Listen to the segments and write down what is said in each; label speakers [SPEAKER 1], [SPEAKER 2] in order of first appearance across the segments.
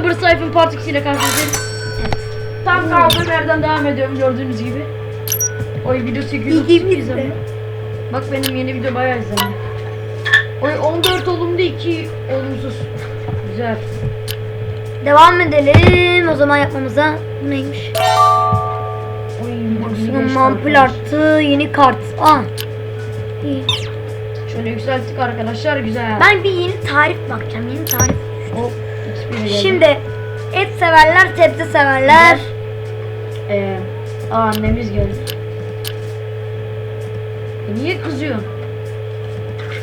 [SPEAKER 1] YouTuber Sayfın Part 2 ile karşınızdayız. Tam kaldığım yerden devam ediyorum gördüğünüz gibi. Oy video 838
[SPEAKER 2] İkimiz de.
[SPEAKER 1] izleniyor. Bak benim yeni video bayağı izleniyor. Oy 14 olumlu 2 olumsuz. Güzel.
[SPEAKER 2] Devam edelim o zaman yapmamıza. Bu neymiş? Maksimum
[SPEAKER 1] geçti
[SPEAKER 2] ampul
[SPEAKER 1] arkadaşlar.
[SPEAKER 2] arttı. Yeni kart. Aa. İyi.
[SPEAKER 1] Şöyle yükselttik arkadaşlar güzel.
[SPEAKER 2] Ben bir yeni tarif bakacağım. Yeni tarif.
[SPEAKER 1] Hop.
[SPEAKER 2] Şimdi et severler, sebze severler.
[SPEAKER 1] Ee, aa, annemiz geldi. E, niye kızıyorsun?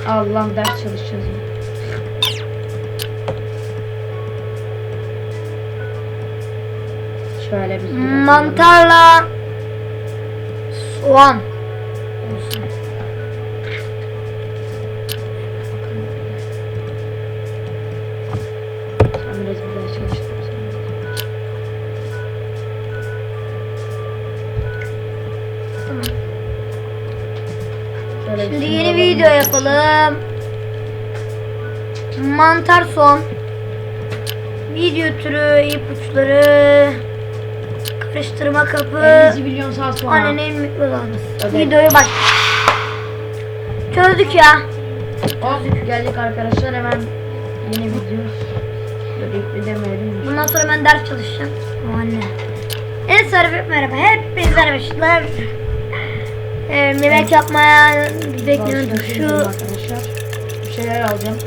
[SPEAKER 1] Allah'ım ders çalışacağız ya. Şöyle biraz-
[SPEAKER 2] Mantarla soğan. Şimdi yeni video yapalım. Mantar soğan. Video türü, ipuçları, karıştırma kapı,
[SPEAKER 1] 50 milyon saat sonra.
[SPEAKER 2] annenin mikrodalgası.
[SPEAKER 1] Evet.
[SPEAKER 2] Videoyu baş. Çözdük ya.
[SPEAKER 1] Hop geldik arkadaşlar hemen yeni video.
[SPEAKER 2] Bundan sonra ben ders çalışacağım. O anne. Evet merhaba. Hepinize arkadaşlar. Ee, yemek yapmaya bekliyorum. Şu
[SPEAKER 1] arkadaşlar. Bir şeyler alacağım.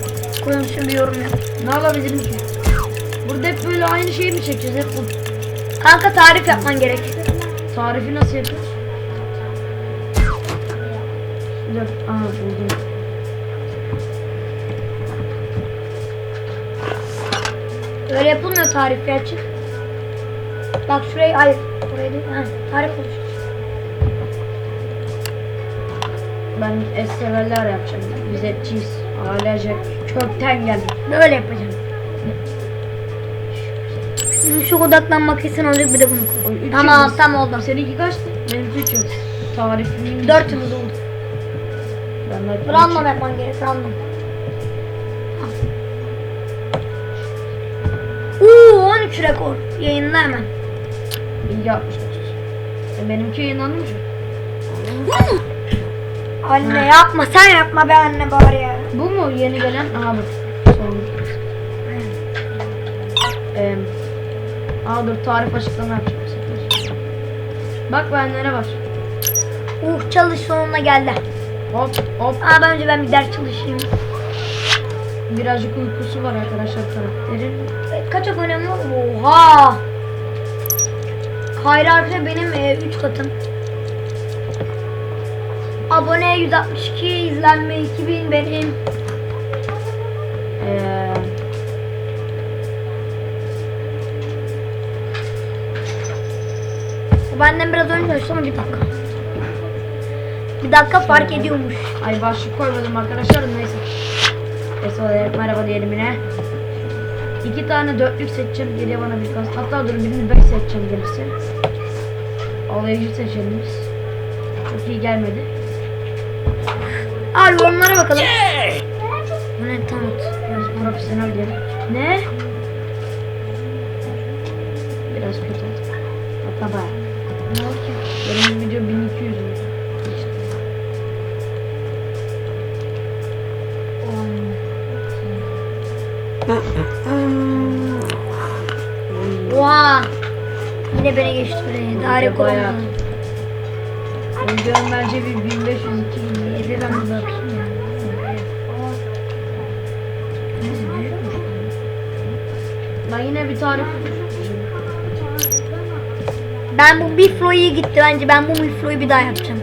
[SPEAKER 2] konuşun bir yorum yap.
[SPEAKER 1] Ne alabilirim ki? Burada hep böyle aynı şeyi mi çekeceğiz? Hep bu
[SPEAKER 2] Kanka tarif yapman gerek.
[SPEAKER 1] tarifi nasıl yapıyoruz? Dur, aha buldum.
[SPEAKER 2] Öyle yapılmıyor tarif gerçi. Bak şurayı hayır. Burayı değil. Ha, tarif oluştur.
[SPEAKER 1] Ben severler yapacağım. Biz etçiyiz. Ailece kökten geldik.
[SPEAKER 2] Böyle yapacağım. Şimdi şu odaklanmak kesin olacak bir de bunu koy.
[SPEAKER 1] Oy, üç
[SPEAKER 2] Tamam
[SPEAKER 1] yıldız.
[SPEAKER 2] tam oldu.
[SPEAKER 1] Seninki kaçtı? Benimki 3 yıl. Tarifim
[SPEAKER 2] Dört yıldız oldu.
[SPEAKER 1] Ben de
[SPEAKER 2] Random yapman gerek random. Uuu 13 rekor. Yayınla hemen.
[SPEAKER 1] İyi yapmışsın. E, benimki yayınlandı mı? şu an?
[SPEAKER 2] Anne yapma sen yapma be anne bari ya.
[SPEAKER 1] Bu mu yeni gelen? Son. Ee, aa dur tarif açıklama yapacağım. bu. Bak bende ne var?
[SPEAKER 2] Uh çalış sonuna geldi.
[SPEAKER 1] Hop hop.
[SPEAKER 2] Aa ben önce ben bir ders çalışayım.
[SPEAKER 1] Birazcık uykusu var arkadaşlar karakterin.
[SPEAKER 2] E, Kaç abonem var? Oha. Hayır arkadaşlar benim 3 katım. Abone 162, izlenme 2000 benim.
[SPEAKER 1] Ee,
[SPEAKER 2] benden biraz önce açtı ama bir dakika. Bir dakika fark ediyormuş.
[SPEAKER 1] ay başlık koymadım arkadaşlar neyse. Neyse merhaba diyelim yine. İki tane dörtlük seçeceğim geriye bana bir kas. Hatta dur birini beş seçeceğim gelirse. Alayıcı seçelim biz. Çok iyi gelmedi.
[SPEAKER 2] Aa yorumlara bakalım. Bu ne tanıt.
[SPEAKER 1] Biraz profesyonel diyelim. Ne? Biraz kötü oldu. Hatta baya.
[SPEAKER 2] Ne oldu ki?
[SPEAKER 1] Benim video 1200 oldu. İşte.
[SPEAKER 2] Oha. Yine beni geçti buraya.
[SPEAKER 1] Bayağı.
[SPEAKER 2] olmadı.
[SPEAKER 1] Videom bence bir 1500 2000
[SPEAKER 2] Eve ben bir.
[SPEAKER 1] Ben yine bir tarif
[SPEAKER 2] Ben bu biflo iyi gitti bence. Ben bu bifloyu bir daha yapacağım.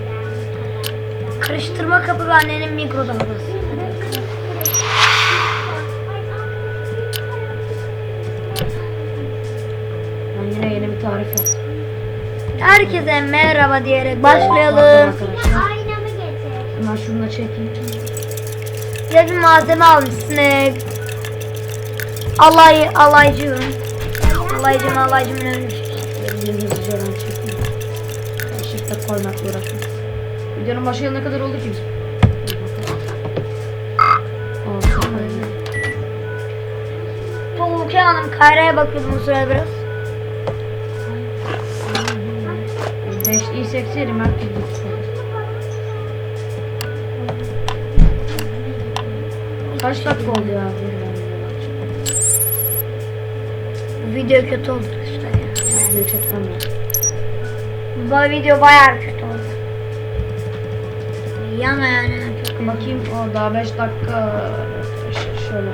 [SPEAKER 2] Karıştırma kapı ve annenin mikrodalgası.
[SPEAKER 1] Ben yine yeni bir tarif yaptım.
[SPEAKER 2] Herkese merhaba diyerek başlayalım.
[SPEAKER 1] arkadaşlar. Hemen şunu da çekeyim.
[SPEAKER 2] Ya bir malzeme almışsın. e, Alay, alaycı. Alaycı mı alaycı mı öyle bir şey.
[SPEAKER 1] Bir hızlıca ben çekeyim. Gerçekten koymakla uğraşmak. Videonun başı ne kadar oldu ki
[SPEAKER 2] Tavuk okuyamadım. Kayra'ya bakıyordum o sırada biraz.
[SPEAKER 1] 5 iyi seksiydim herkes gitsin. Kaç dakika oldu ya?
[SPEAKER 2] Bu video kötü oldu işte ya.
[SPEAKER 1] Büyük çatmam ya.
[SPEAKER 2] Bu video bayağı kötü oldu. Yana yani. Çok
[SPEAKER 1] Bakayım o daha 5 dakika Ş- şöyle.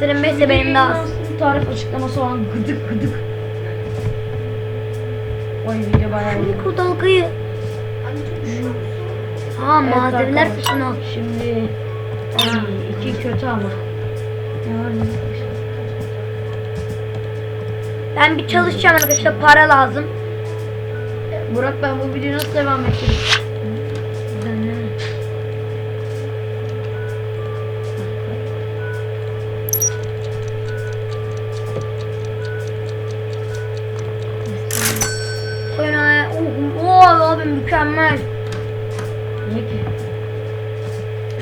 [SPEAKER 2] Senin 5 de benim daha az.
[SPEAKER 1] Tarif açıklaması olan gıdık gıdık. Oy video bayağı.
[SPEAKER 2] Mikrodalgayı. Ha
[SPEAKER 1] Evet
[SPEAKER 2] malzemeler al.
[SPEAKER 1] Şimdi ay, iki kötü ama.
[SPEAKER 2] Ne ne? Ben bir çalışacağım arkadaşlar para lazım.
[SPEAKER 1] Burak ben bu videoyu nasıl devam ettireyim?
[SPEAKER 2] Mükemmel.
[SPEAKER 1] Niye ki?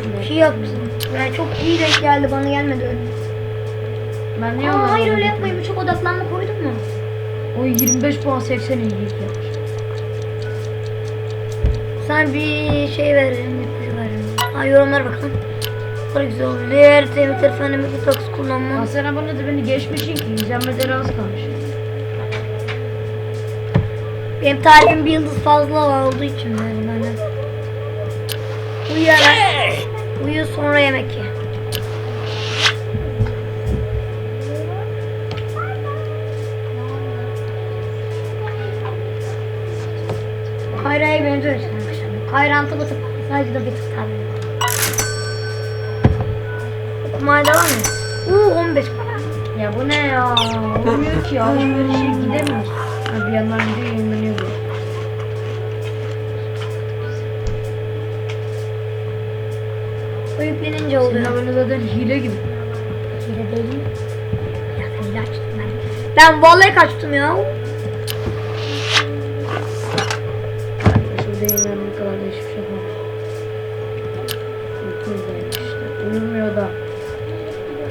[SPEAKER 2] Çok iyi yapmışsın. Yani çok iyi denk geldi bana gelmedi öyle.
[SPEAKER 1] Ben niye
[SPEAKER 2] Aa, hayır öyle yapmayın çok odaklanma koydun mu?
[SPEAKER 1] O 25 puan 80 iyi yapmış.
[SPEAKER 2] Sana bir şey verelim, verelim. Ha yorumlara bakalım. Çok güzel oldu. Diğer temiz telefonu Mikrotox kullanmam.
[SPEAKER 1] Hasan abone de beni geçmişin ki izlenmeleri az kalmış.
[SPEAKER 2] Benim tarifim bir yıldız fazla olduğu için yani ben de. Uyuyarak. Uyu sonra yemek ye. Kayra'ya benziyor işte arkadaşlar. Kayran tıpı tıp. Sadece de bir tık. Okumaya devam et. Uuu 15 para.
[SPEAKER 1] Ya bu ne ya? Olmuyor ki alışverişe gidemiyoruz. Yandan video yayınlanıyor.
[SPEAKER 2] O yüklenince
[SPEAKER 1] Senin
[SPEAKER 2] oluyor.
[SPEAKER 1] abone zaten hile gibi.
[SPEAKER 2] Hile değil mi? Ya hile açtım ben. Ben vallahi kaçtım ya.
[SPEAKER 1] Şurada yayınlanana kadar da hiçbir şey işte. Uyumuyor da.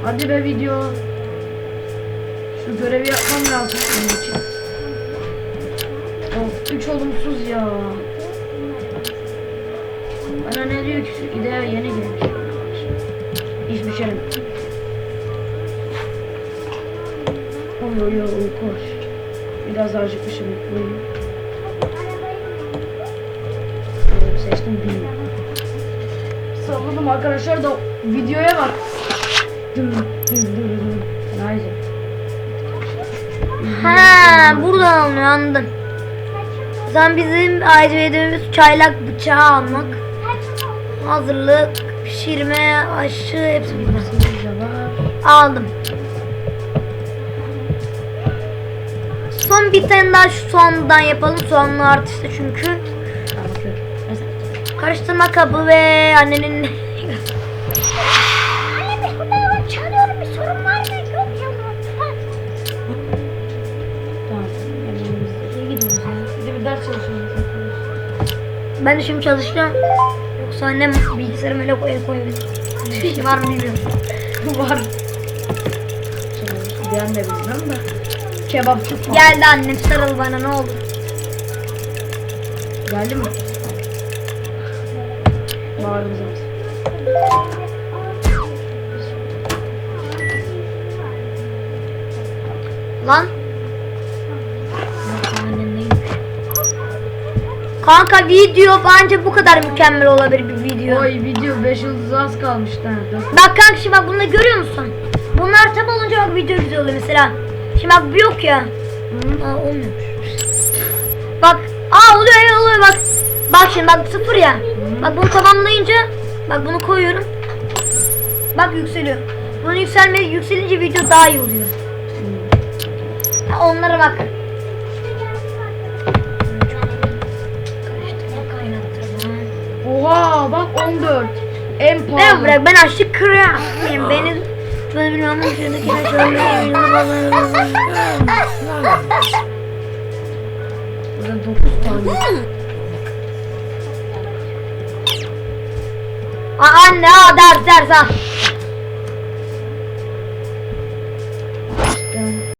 [SPEAKER 1] Hadi be video. Şu görevi yapmam lazım senin için. Of 3 olumsuz ya. Bana ne diyor ki şu idea yeni gelmiş. İş biçerim. Uyuyor uyuyor uyku hoş. Biraz daha acıkmışım. Ee, Seçtim bilmiyorum. Salladım arkadaşlar da videoya bak. Dın dın dın dın. Neyse.
[SPEAKER 2] Ha buradan anlıyor anladım. Zaman bizim hedefimiz çaylak bıçağı almak. Hazırlık, pişirme, aşı hepsi burada.
[SPEAKER 1] Mesajı da var.
[SPEAKER 2] Aldım. Son bir tane daha şu soğandan yapalım. Soğanlı artışta çünkü. Karıştırma kabı ve annenin... Anne ben burada çalıyorum bir sorun var mı? Yok
[SPEAKER 1] ya. Bir bir.
[SPEAKER 2] Ben de şimdi çalışacağım. Yoksa annem bilgisayarıma öyle koyabilir. Bir şey var mı bilmiyorum.
[SPEAKER 1] var. Diyen de bilmem de. Kebapçı falan.
[SPEAKER 2] Geldi annem sarıl bana ne olur.
[SPEAKER 1] Geldi mi? Zaten.
[SPEAKER 2] Lan. Kanka video bence bu kadar mükemmel olabilir bir video.
[SPEAKER 1] Oy video 5 yıldız az kalmış. Dört-
[SPEAKER 2] Bak kanka şimdi bak bunu görüyor musun? Bunlar tam olunca bak video güzel oluyor mesela. Şimdi bak bu yok ya. Aa olmuyormuş. Bak aa oluyor ya oluyor bak. Bak şimdi bak sıfır ya. Bak bunu tamamlayınca bak bunu koyuyorum. Bak yükseliyor. Bunun yükselme yükselince video daha iyi oluyor. Ha, onlara bak.
[SPEAKER 1] Oha bak 14. En
[SPEAKER 2] Ben
[SPEAKER 1] pahalı.
[SPEAKER 2] bırak ben açlık kırıyorum. Benim ben bilmem şuradakine şöyle
[SPEAKER 1] Burada 9 tane.
[SPEAKER 2] Anne aa ders ders ha.